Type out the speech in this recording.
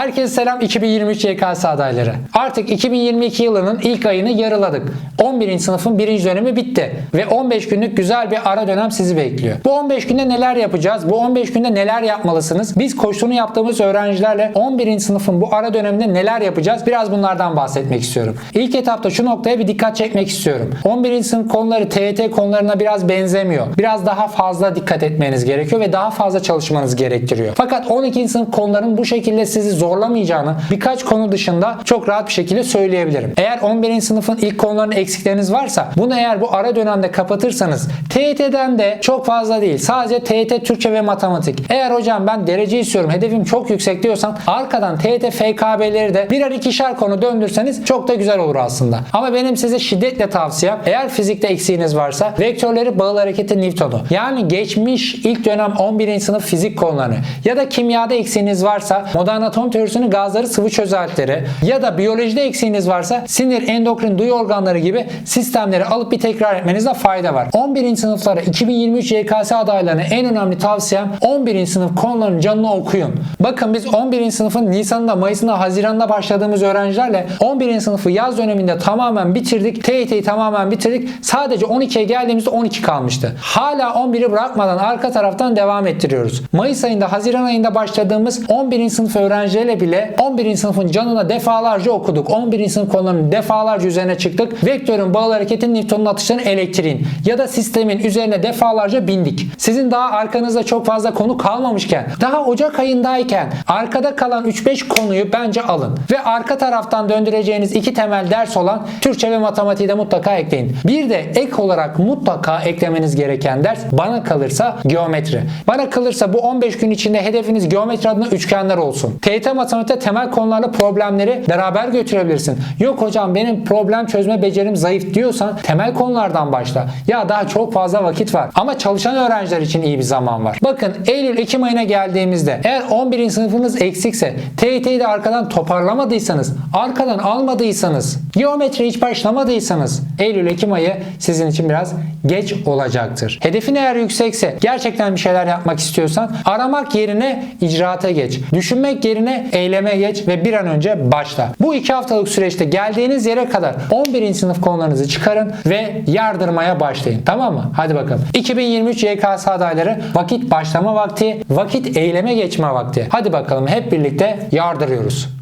Herkese selam 2023 YKS adayları. Artık 2022 yılının ilk ayını yarıladık. 11. sınıfın birinci dönemi bitti. Ve 15 günlük güzel bir ara dönem sizi bekliyor. Bu 15 günde neler yapacağız? Bu 15 günde neler yapmalısınız? Biz koştuğunu yaptığımız öğrencilerle 11. sınıfın bu ara döneminde neler yapacağız? Biraz bunlardan bahsetmek istiyorum. İlk etapta şu noktaya bir dikkat çekmek istiyorum. 11. sınıf konuları TYT konularına biraz benzemiyor. Biraz daha fazla dikkat etmeniz gerekiyor ve daha fazla çalışmanız gerektiriyor. Fakat 12. sınıf konuların bu şekilde sizi zorlamayacağını birkaç konu dışında çok rahat bir şekilde söyleyebilirim. Eğer 11. sınıfın ilk konularının eksikleriniz varsa bunu eğer bu ara dönemde kapatırsanız TYT'den de çok fazla değil. Sadece TYT Türkçe ve matematik. Eğer hocam ben derece istiyorum hedefim çok yüksek diyorsan arkadan TYT FKB'leri de birer ikişer konu döndürseniz çok da güzel olur aslında. Ama benim size şiddetle tavsiyem eğer fizikte eksiğiniz varsa vektörleri bağıl hareketi Newton'u yani geçmiş ilk dönem 11. sınıf fizik konularını ya da kimyada eksiğiniz varsa modern atom teorisinin gazları sıvı çözeltileri ya da biyolojide eksiğiniz varsa sinir, endokrin, duyu organları gibi sistemleri alıp bir tekrar etmenizde fayda var. 11. sınıflara 2023 YKS adaylarına en önemli tavsiyem 11. sınıf konularının canını okuyun. Bakın biz 11. sınıfın Nisan'da, Mayıs'ında, Haziran'da başladığımız öğrencilerle 11. sınıfı yaz döneminde tamamen bitirdik. TYT'yi tamamen bitirdik. Sadece 12'ye geldiğimizde 12 kalmıştı. Hala 11'i bırakmadan arka taraftan devam ettiriyoruz. Mayıs ayında, Haziran ayında başladığımız 11. sınıf öğrencileriyle bile 11. sınıfın canına defalarca okuduk. 11. sınıf konularının defalarca üzerine çıktık. Vektörün bağıl hareketin Newton'un atışların elektriğin ya da sistemin üzerine defalarca bindik. Sizin daha arkanızda çok fazla konu kalmamışken, daha Ocak ayındayken arkada kalan 3-5 konuyu bence alın. Ve arka taraftan döndüreceğiniz iki temel ders olan Türkçe ve matematiği de mutlaka ekleyin. Bir de ek olarak mutlaka eklemeniz gereken ders bana kalırsa geometri. Bana kalırsa bu 15 gün içinde hedefiniz geometri adına üçgenler olsun. TYT matematikte temel konularla problemleri beraber götürebilirsin. Yok hocam benim problem çözme becerim zayıf diyorsan temel konulardan başla. Ya daha çok fazla vakit var. Ama çalışan öğrenciler için iyi bir zaman var. Bakın Eylül-Ekim ayına geldiğimizde eğer 11. sınıfınız eksikse TYT'yi de arkadan toparlamadıysanız, arkadan almadıysanız, geometri hiç başlamadıysanız Eylül-Ekim ayı sizin için biraz geç olacaktır. Hedefin eğer yüksekse, gerçekten bir şeyler yapmak istiyorsan aramak yerine icraata geç. Düşünmek eyleme geç ve bir an önce başla. Bu iki haftalık süreçte geldiğiniz yere kadar 11. sınıf konularınızı çıkarın ve yardırmaya başlayın. Tamam mı? Hadi bakalım. 2023 YKS adayları vakit başlama vakti, vakit eyleme geçme vakti. Hadi bakalım hep birlikte yardırıyoruz.